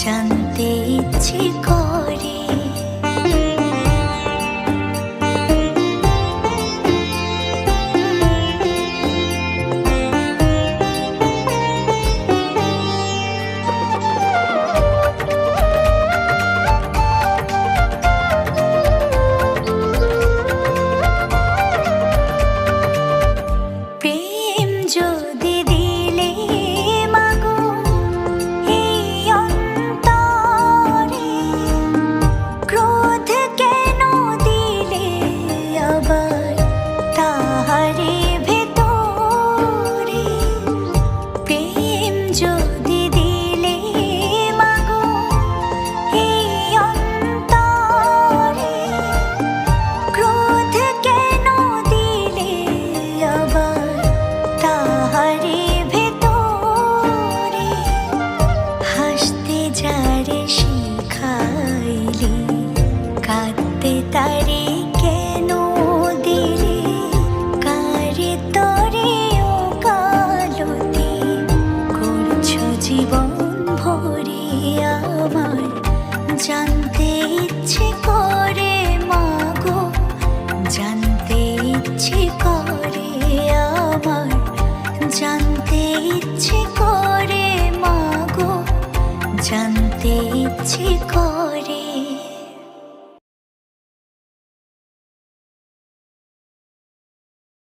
জানতে ইচ্ছে কর। যারে শিখাইলি, কাঁদতে তারে কেন দিলি? কারে তরে ও কালতে করছ জীবন ভরে আমার? জান ইচ্ছে কর।